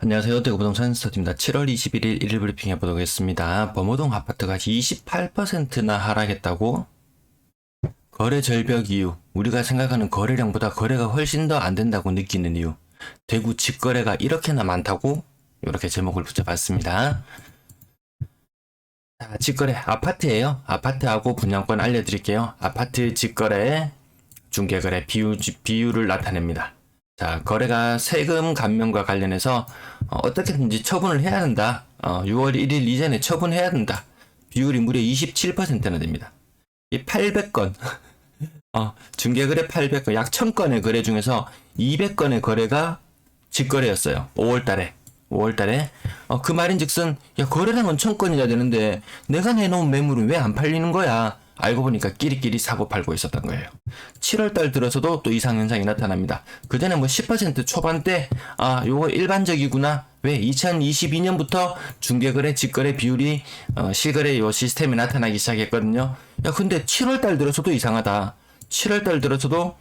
안녕하세요. 대구부동산 스타트입니다. 7월 21일 1일 브리핑 해보도록 하겠습니다. 범호동 아파트가 28%나 하락했다고? 거래 절벽 이유. 우리가 생각하는 거래량보다 거래가 훨씬 더 안 된다고 느끼는 이유. 대구 직거래가 이렇게나 많다고? 이렇게 제목을 붙여봤습니다. 자, 직거래 아파트예요. 아파트하고 분양권 알려드릴게요. 아파트 직거래 중개거래 비유, 비율을 나타냅니다. 자, 거래가 세금 감면과 관련해서 어, 떻게든지 처분을 해야 한다. 어, 6월 1일 이전에 처분해야 된다. 비율이 무려 27%나 됩니다. 이 800건, 어, 중개거래 800건, 약 1000건의 거래 중에서 200건의 거래가 직거래였어요. 5월 달에. 5월 달에. 어, 그 말인 즉슨, 야, 거래량은 1000건이나 되는데, 내가 내놓은 매물은 왜 안 팔리는 거야? 알고 보니까 끼리끼리 사고 팔고 있었던 거예요. 7월 달 들어서도 또 이상 현상이 나타납니다. 그 전에 뭐10% 초반대 아 요거 일반적이구나. 왜 2022년부터 중개거래 직거래 비율이 어, 실거래 요 시스템에 나타나기 시작했거든요. 야 근데 7월 달 들어서도 이상하다. 7월 달 들어서도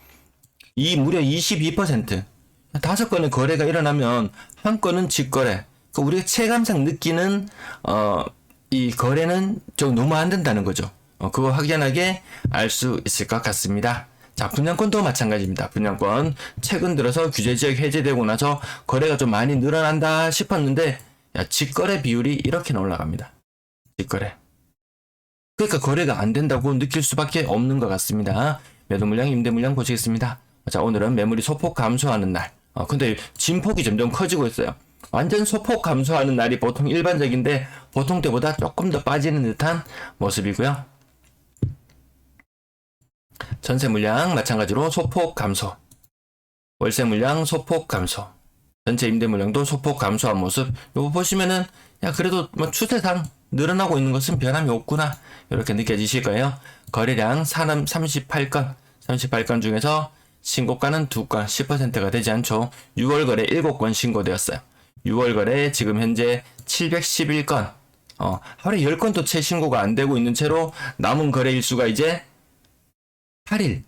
이 무려 22% 다섯 건의 거래가 일어나면 한 건은 직거래. 그 우리가 체감상 느끼는 어 이 거래는 좀 너무 안 된다는 거죠. 어, 그거 확연하게 알 수 있을 것 같습니다. 자, 분양권도 마찬가지입니다. 분양권. 최근 들어서 규제 지역 해제되고 나서 거래가 좀 많이 늘어난다 싶었는데, 야, 직거래 비율이 이렇게나 올라갑니다. 직거래. 그러니까 거래가 안 된다고 느낄 수밖에 없는 것 같습니다. 매도 물량, 임대 물량 보시겠습니다. 자, 오늘은 매물이 소폭 감소하는 날. 어, 근데 진폭이 점점 커지고 있어요. 완전 소폭 감소하는 날이 보통 일반적인데, 보통 때보다 조금 더 빠지는 듯한 모습이고요. 전세 물량 마찬가지로 소폭 감소. 월세 물량 소폭 감소. 전체 임대 물량도 소폭 감소한 모습. 요거 보시면은 야 그래도 뭐 추세상 늘어나고 있는 것은 변함이 없구나. 이렇게 느껴지실 거예요. 거래량 산업 38건. 38건 중에서 신고가는 2건 10%가 되지 않죠. 6월 거래 7건 신고되었어요. 6월 거래 지금 현재 711건. 어, 하루에 10건도 채 신고가 안 되고 있는 채로 남은 거래 일수가 이제 8일,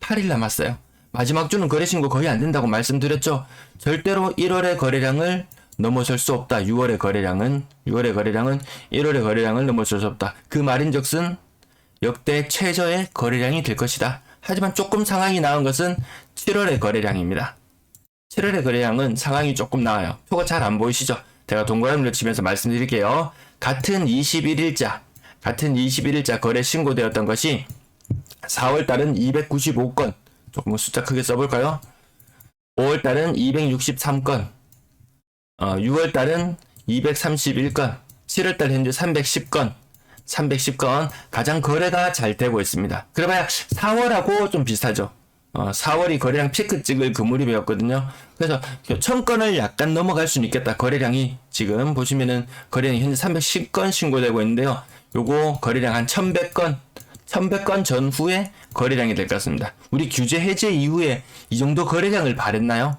8일 남았어요. 마지막 주는 거래 신고 거의 안 된다고 말씀드렸죠. 절대로 1월의 거래량을 넘어설 수 없다. 6월의 거래량은 6월의 거래량은 1월의 거래량을 넘어설 수 없다. 그 말인즉슨 역대 최저의 거래량이 될 것이다. 하지만 조금 상황이 나은 것은 7월의 거래량입니다. 7월의 거래량은 상황이 조금 나아요. 표가 잘 안 보이시죠? 제가 동그라미를 치면서 말씀드릴게요. 같은 21일자, 같은 21일자 거래 신고되었던 것이 4월 달은 295건. 조금 숫자 크게 써볼까요? 5월 달은 263건. 어, 6월 달은 231건. 7월 달 현재 310건. 310건. 가장 거래가 잘 되고 있습니다. 그래봐야 4월하고 좀 비슷하죠. 어, 4월이 거래량 피크 찍을 그 무렵이었거든요. 그래서 1000건을 약간 넘어갈 수는 있겠다. 거래량이 지금 보시면은 거래량이 현재 310건 신고되고 있는데요. 요거 거래량 한 1100건 1100건 전후에 거래량이 될 것 같습니다. 우리 규제 해제 이후에 이 정도 거래량을 바랬나요?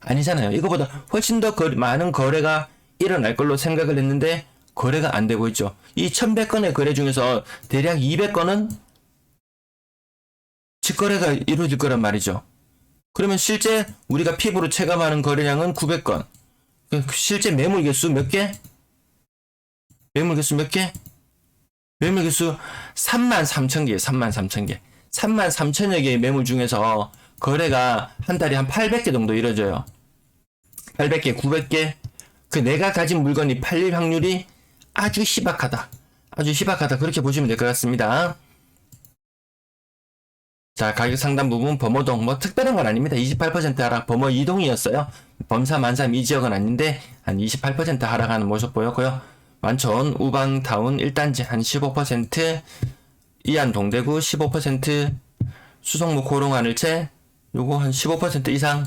아니잖아요. 이거보다 훨씬 더 거- 많은 거래가 일어날 걸로 생각을 했는데 거래가 안 되고 있죠. 이 1100건의 거래 중에서 대략 200건은 직거래가 이루어질 거란 말이죠. 그러면 실제 우리가 피부로 체감하는 거래량은 900건. 그 실제 매물 개수 몇 개? 매물 개수 몇 개? 매물 개수 3만 3천 개, 3만 3천 개. 3만 3천여 개의 매물 중에서 거래가 한 달에 한 800개 정도 이루어져요. 800개, 900개. 그 내가 가진 물건이 팔릴 확률이 아주 희박하다. 아주 희박하다. 그렇게 보시면 될 것 같습니다. 자, 가격 상단 부분 범어동 뭐 특별한 건 아닙니다. 28% 하락 범어 이동이었어요. 범사 만삼 이 지역은 아닌데 한 28% 하락하는 모습 보였고요. 완천 우방타운 1단지 한 15% 이안 동대구 15% 수성무 고롱 하늘채 요거 한 15% 이상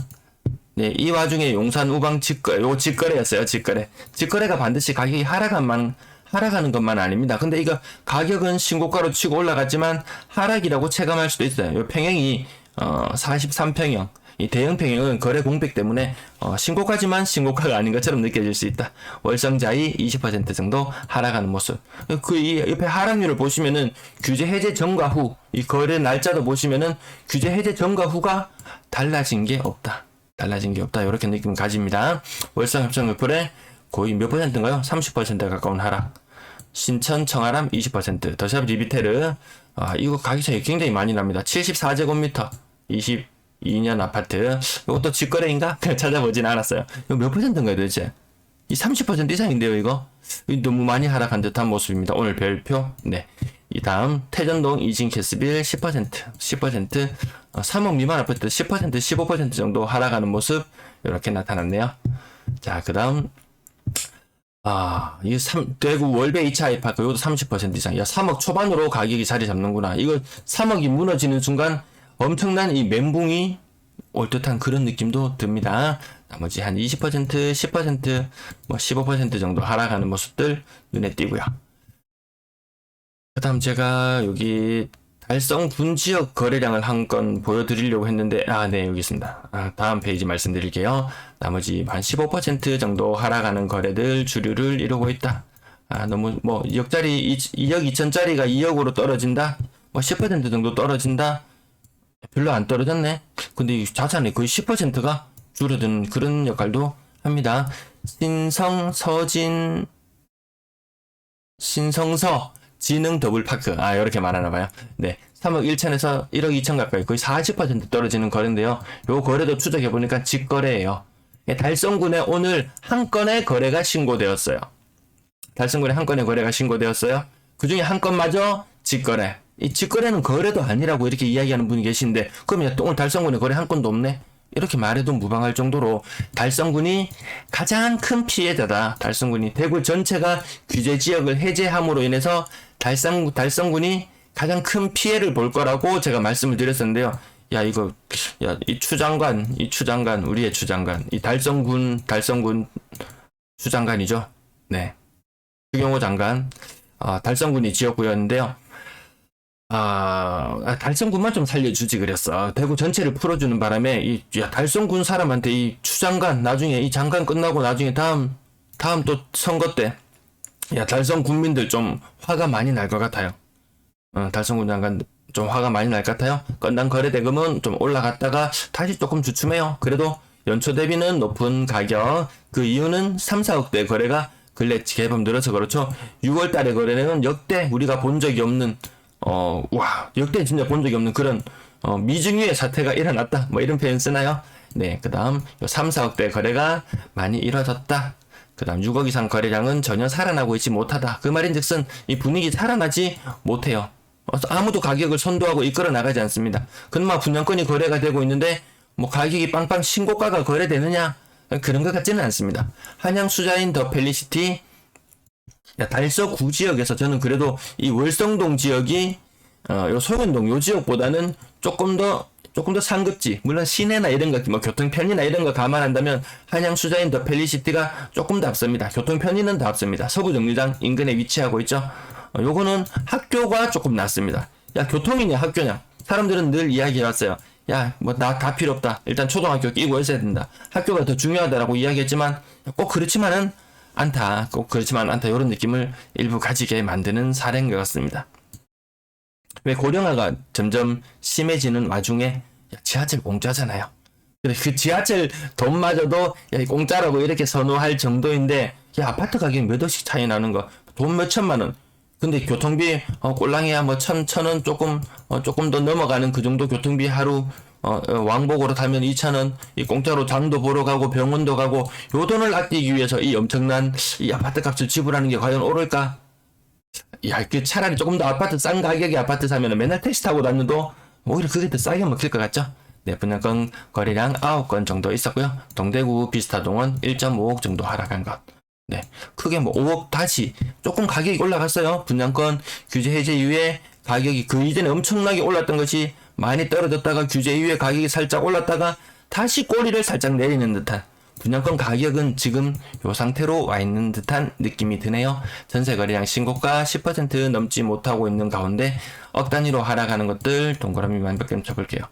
네, 이 와중에 용산 우방 직거 요 직거래였어요. 직거래. 직거래가 반드시 가격이 하락한만 하락하는 것만 아닙니다. 근데 이거 가격은 신고가로 치고 올라갔지만 하락이라고 체감할 수도 있어요. 요 평형이 어 43평형. 이 대형 평형은 거래 공백 때문에 어, 신고가지만 신고가가 아닌 것처럼 느껴질 수 있다. 월성자이 20% 정도 하락하는 모습. 그 이 옆에 하락률을 보시면은 규제 해제 전과 후 이 거래 날짜도 보시면은 규제 해제 전과 후가 달라진 게 없다. 달라진 게 없다. 이렇게 느낌 가집니다. 월성 협성금풀에 거의 몇 퍼센트인가요? 30%에 가까운 하락. 신천 청아람 20%, 더샵 리비테르 아, 이거 가격 차이 굉장히 많이 납니다. 74제곱미터 22년 아파트 이것도 직거래인가? 찾아보진 않았어요. 이거 몇 퍼센트인가요 도대체? 이 30% 이상인데요 이거? 너무 많이 하락한 듯한 모습입니다. 오늘 별표 네. 이 다음 태전동 이진 캐스빌 10% 10% 어, 3억 미만 아파트 10% 15% 정도 하락하는 모습 이렇게 나타났네요. 자, 그 다음 아, 이 3, 대구 월배 2차 아이파크, 이것도 30% 이상. 야, 3억 초반으로 가격이 자리 잡는구나. 이거 3억이 무너지는 순간 엄청난 이 멘붕이 올 듯한 그런 느낌도 듭니다. 나머지 한 20%, 10%, 뭐 15% 정도 하락하는 모습들 눈에 띄고요. 그 다음 제가 여기 달성 군 지역 거래량을 한 건 보여드리려고 했는데, 아, 네, 여기 있습니다. 아, 다음 페이지 말씀드릴게요. 나머지 한 15% 정도 하락하는 거래들 주류를 이루고 있다. 아, 너무, 뭐, 2억짜리, 2억 2천짜리가 2억으로 떨어진다? 뭐, 10% 정도 떨어진다? 별로 안 떨어졌네? 근데 이 자산의 거의 10%가 줄어든 그런 역할도 합니다. 신성, 서진, 신성서 지능 더블파크 아 이렇게 말하나 봐요. 네. 3억 1천에서 1억 2천 가까이 거의 40% 떨어지는 거래인데요. 요 거래도 추적해 보니까 직거래예요. 예, 달성군에 오늘 한 건의 거래가 신고되었어요. 달성군에 한 건의 거래가 신고되었어요. 그 중에 한 건마저 직거래. 이 직거래는 거래도 아니라고 이렇게 이야기하는 분이 계신데 그러면 오늘 달성군에 거래 한 건도 없네. 이렇게 말해도 무방할 정도로 달성군이 가장 큰 피해자다. 달성군이 대구 전체가 규제 지역을 해제함으로 인해서 달성 달성군이 가장 큰 피해를 볼 거라고 제가 말씀을 드렸었는데요. 야 이거 야 이 추장관 이 추장관 우리의 추장관 이 달성군 달성군 추장관이죠. 네. 추경호 장관 아, 달성군이 지역구였는데요. 아, 아, 달성군만 좀 살려주지 그랬어. 대구 전체를 풀어주는 바람에 이 야, 달성군 사람한테 이 추장관 나중에 이 장관 끝나고 나중에 다음 다음 또 선거 때 야, 달성 군민들 좀 화가 많이 날 것 같아요. 어, 달성군 장관 좀 화가 많이 날 것 같아요. 건당 거래 대금은 좀 올라갔다가 다시 조금 주춤해요. 그래도 연초 대비는 높은 가격. 그 이유는 3, 4억대 거래가 근래 개범 늘어서 그렇죠. 6월 달에 거래는 역대 우리가 본 적이 없는 어, 와, 역대 진짜 본 적이 없는 그런 어, 미증유의 사태가 일어났다. 뭐 이런 표현 쓰나요? 네, 그 다음 3, 4억대 거래가 많이 이뤄졌다. 그 다음 6억 이상 거래량은 전혀 살아나고 있지 못하다. 그 말인 즉슨 이 분위기 살아나지 못해요. 어, 아무도 가격을 선도하고 이끌어 나가지 않습니다. 그나마 분양권이 거래가 되고 있는데 뭐 가격이 빵빵 신고가가 거래되느냐? 그런 것 같지는 않습니다. 한양 수자인 더 펠리시티 야, 달서 구 지역에서 저는 그래도 이 월성동 지역이 어, 요 소근동 요 지역보다는 조금 더 조금 더 상급지 물론 시내나 이런 것, 뭐 교통 편의나 이런 거 감안한다면 한양 수자인 더 펠리시티가 조금 더 앞섭니다. 교통 편의는 더 앞섭니다. 서부 정류장 인근에 위치하고 있죠. 어, 요거는 학교가 조금 낫습니다. 야 교통이냐 학교냐 사람들은 늘 이야기해왔어요. 야 뭐 나 다 필요 없다. 일단 초등학교 끼고 있어야 된다. 학교가 더 중요하다라고 이야기했지만 꼭 그렇지만은 않다. 꼭 그렇지만 않다. 이런 느낌을 일부 가지게 만드는 사례인 것 같습니다. 왜 고령화가 점점 심해지는 와중에 야, 지하철 공짜잖아요. 근데 그 지하철 돈마저도 야, 이 공짜라고 이렇게 선호할 정도인데 야, 아파트 가격 몇 억씩 차이 나는 거 돈 몇 천만 원. 근데 교통비 어, 꼴랑이야 뭐 천 천 원 조금 어, 조금 더 넘어가는 그 정도 교통비 하루 어, 어, 왕복으로 타면 2,000원, 이 공짜로 장도 보러 가고 병원도 가고 요 돈을 아끼기 위해서 이 엄청난 이 아파트 값을 지불하는 게 과연 옳을까? 야, 그 차라리 조금 더 아파트 싼 가격의 아파트 사면 맨날 택시 타고 다녀도 오히려 그게 더 싸게 먹힐 것 같죠? 네, 분양권 거래량 9건 정도 있었고요. 동대구 비스타동은 1.5억 정도 하락한 것. 네, 크게 뭐 5억 다시 조금 가격이 올라갔어요. 분양권 규제 해제 이후에 가격이 그 이전에 엄청나게 올랐던 것이 많이 떨어졌다가 규제 이후에 가격이 살짝 올랐다가 다시 꼬리를 살짝 내리는 듯한 분양권 가격은 지금 요 상태로 와 있는 듯한 느낌이 드네요. 전세 거래량 신고가 10% 넘지 못하고 있는 가운데 억 단위로 하락하는 것들 동그라미 만 몇 개 쳐볼게요.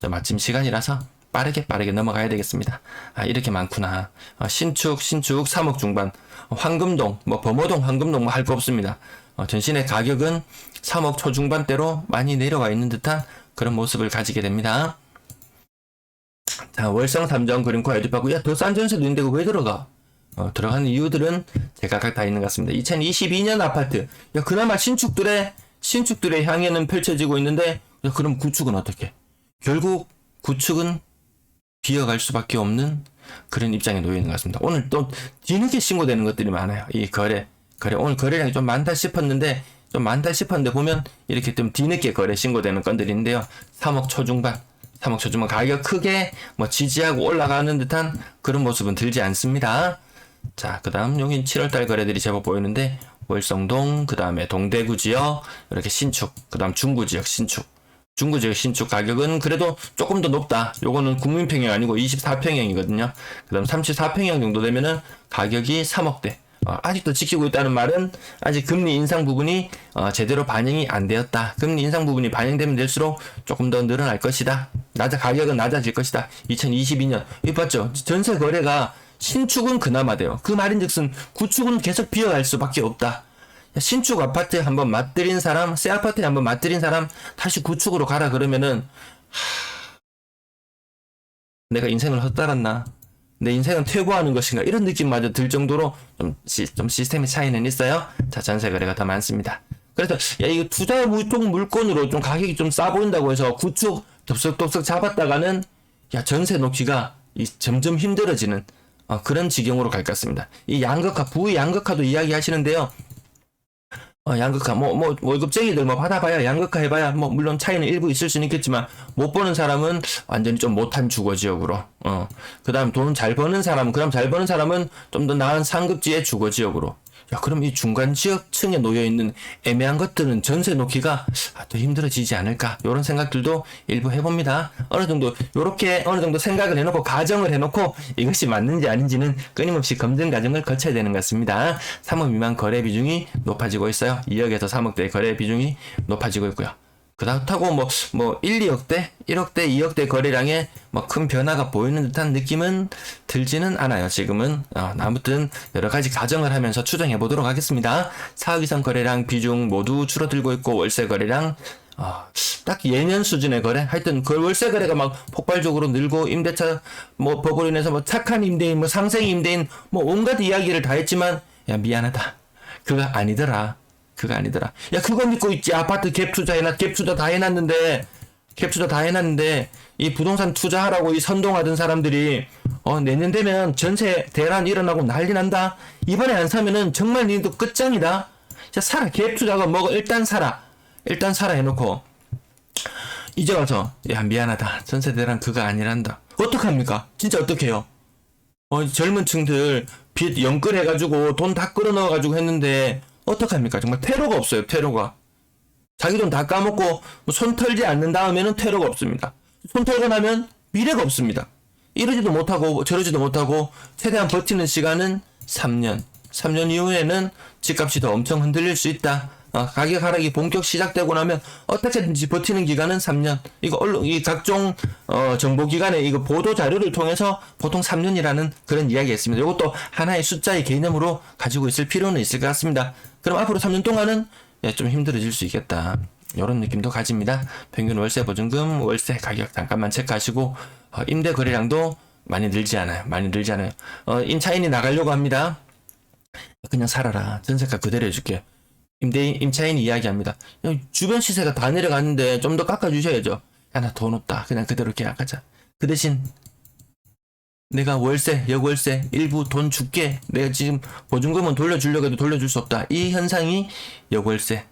저 마침 시간이라서 빠르게 빠르게 넘어가야 되겠습니다. 아 이렇게 많구나. 아, 신축 신축 3억 중반 황금동 뭐 범어동 황금동 뭐 할 거 없습니다. 어, 전신의 가격은 3억 초중반대로 많이 내려와 있는 듯한 그런 모습을 가지게 됩니다. 자, 월성 3점 그린코 에듀파고 야, 더 싼 전세도 있는데 왜 들어가? 어, 들어가는 이유들은 제각각 다 있는 것 같습니다. 2022년 아파트. 야, 그나마 신축들의, 신축들의 향해는 펼쳐지고 있는데, 야, 그럼 구축은 어떻게? 결국 구축은 비어갈 수밖에 없는 그런 입장에 놓여 있는 것 같습니다. 오늘 또 뒤늦게 신고되는 것들이 많아요. 이 거래, 거래. 오늘 거래량이 좀 많다 싶었는데, 좀 많다 싶었는데 보면 이렇게 좀 뒤늦게 거래 신고되는 건들인데요. 3억 초중반, 3억 초중반 가격 크게 뭐 지지하고 올라가는 듯한 그런 모습은 들지 않습니다. 자, 그 다음 여기 7월달 거래들이 제법 보이는데 월성동, 그 다음에 동대구 지역, 이렇게 신축, 그 다음 중구 지역 신축. 중구 지역 신축 가격은 그래도 조금 더 높다. 요거는 국민평형 아니고 24평형이거든요. 그 다음 34평형 정도 되면은 가격이 3억대. 어, 아직도 지키고 있다는 말은 아직 금리 인상 부분이 어, 제대로 반영이 안 되었다. 금리 인상 부분이 반영되면 될수록 조금 더 늘어날 것이다. 낮아 가격은 낮아질 것이다. 2022년 이 봤죠? 전세 거래가 신축은 그나마 돼요. 그 말인즉슨 구축은 계속 비어갈 수밖에 없다. 신축 아파트 한번 맛들인 사람, 새 아파트에 한번 맛들인 사람 다시 구축으로 가라 그러면은 하... 내가 인생을 헛살았나? 내 인생은 퇴보하는 것인가? 이런 느낌마저 들 정도로 좀, 시, 좀 시스템의 차이는 있어요. 자, 전세 거래가 더 많습니다. 그래서 야 이거 투자 무통 물건으로 좀 가격이 좀 싸 보인다고 해서 구축 덥석덥석 잡았다가는 야 전세 놓기가 이 점점 힘들어지는 어, 그런 지경으로 갈 것 같습니다. 이 양극화 부의 양극화도 이야기하시는데요. 어, 양극화, 뭐, 뭐, 월급쟁이들 뭐 받아봐야, 양극화 해봐야, 뭐, 물론 차이는 일부 있을 수는 있겠지만, 못 버는 사람은 완전히 좀 못한 주거 지역으로, 어. 그 다음 돈 잘 버는 사람은, 그럼 잘 버는 사람은 좀 더 나은 상급지의 주거 지역으로. 야, 그럼 이 중간 지역층에 놓여 있는 애매한 것들은 전세 놓기가 아, 더 힘들어지지 않을까? 이런 생각들도 일부 해봅니다. 어느 정도, 요렇게 어느 정도 생각을 해놓고, 가정을 해놓고, 이것이 맞는지 아닌지는 끊임없이 검증 과정을 거쳐야 되는 것 같습니다. 3억 미만 거래 비중이 높아지고 있어요. 2억에서 3억대 거래 비중이 높아지고 있고요. 그렇다고 뭐, 뭐, 1, 2억대, 1억대, 2억대 거래량에 뭐 큰 변화가 보이는 듯한 느낌은 들지는 않아요, 지금은. 어, 아무튼 여러 가지 가정을 하면서 추정해 보도록 하겠습니다. 4억 이상 거래량 비중 모두 줄어들고 있고, 월세 거래량, 어, 딱 예년 수준의 거래? 하여튼 그 월세 거래가 막 폭발적으로 늘고, 임대차, 뭐, 법으로 인해서 뭐 착한 임대인, 뭐 상생 임대인, 뭐 온갖 이야기를 다 했지만, 야, 미안하다. 그거 아니더라. 그거 아니더라. 야, 그거 믿고 있지. 아파트 갭 투자해놨, 갭 투자 다 해놨는데, 갭 투자 다 해놨는데, 이 부동산 투자하라고 이 선동하던 사람들이, 어, 내년 되면 전세 대란 일어나고 난리 난다? 이번에 안 사면은 정말 니도 끝장이다? 자, 사라. 갭 투자가 뭐고, 일단 사라. 일단 사라 해놓고, 이제 와서, 야, 미안하다. 전세 대란 그거 아니란다. 어떡합니까? 진짜 어떡해요? 어, 젊은 층들 빚 연끌해가지고 돈 다 끌어 넣어가지고 했는데, 어떡합니까? 정말 퇴로가 없어요, 퇴로가. 자기 돈 다 까먹고 뭐손 털지 않는 다음에는 퇴로가 없습니다. 손 털고 나면 미래가 없습니다. 이러지도 못하고 저러지도 못하고 최대한 버티는 시간은 3년. 3년 이후에는 집값이 더 엄청 흔들릴 수 있다. 어, 가격 하락이 본격 시작되고 나면 어떻게든지 버티는 기간은 3년. 이거 언론, 이 각종 어, 정보기관의 이거 보도 자료를 통해서 보통 3년이라는 그런 이야기가 있습니다. 이것도 하나의 숫자의 개념으로 가지고 있을 필요는 있을 것 같습니다. 그럼 앞으로 3년 동안은 예, 좀 힘들어질 수 있겠다. 이런 느낌도 가집니다. 평균 월세 보증금, 월세 가격 잠깐만 체크하시고 어, 임대 거래량도 많이 늘지 않아요. 많이 늘지 않아요. 어, 임차인이 나가려고 합니다. 그냥 살아라. 전세가 그대로 해줄게. 임대인, 임차인이 이야기합니다. 야, 주변 시세가 다 내려갔는데 좀 더 깎아주셔야죠. 야, 나 돈 없다. 그냥 그대로 계약하자. 그 대신 내가 월세, 역월세, 일부 돈 줄게. 내가 지금 보증금은 돌려주려고 해도 돌려줄 수 없다. 이 현상이 역월세,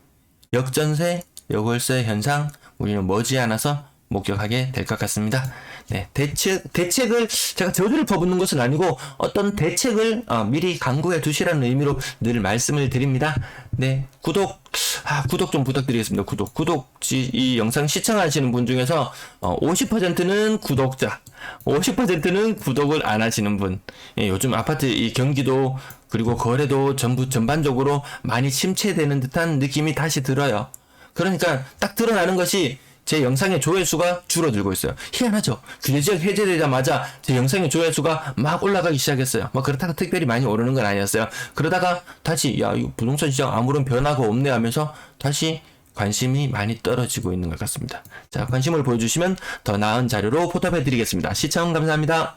역전세, 역월세 현상 우리는 머지않아서 목격하게 될 것 같습니다. 네, 대책, 대책을 제가 저주를 퍼붓는 것은 아니고 어떤 대책을 어, 미리 강구해 두시라는 의미로 늘 말씀을 드립니다. 네, 구독, 아, 구독 좀 부탁드리겠습니다. 구독, 구독, 이, 이 영상 시청하시는 분 중에서 어, 50%는 구독자, 50%는 구독을 안 하시는 분. 예, 요즘 아파트 이 경기도 그리고 거래도 전부 전반적으로 많이 침체되는 듯한 느낌이 다시 들어요. 그러니까 딱 드러나는 것이 제 영상의 조회수가 줄어들고 있어요. 희한하죠? 규제 지역 해제되자마자 제 영상의 조회수가 막 올라가기 시작했어요. 뭐 그렇다고 특별히 많이 오르는 건 아니었어요. 그러다가 다시 야, 이 부동산 시장 아무런 변화가 없네 하면서 다시 관심이 많이 떨어지고 있는 것 같습니다. 자, 관심을 보여주시면 더 나은 자료로 포답해 드리겠습니다. 시청 감사합니다.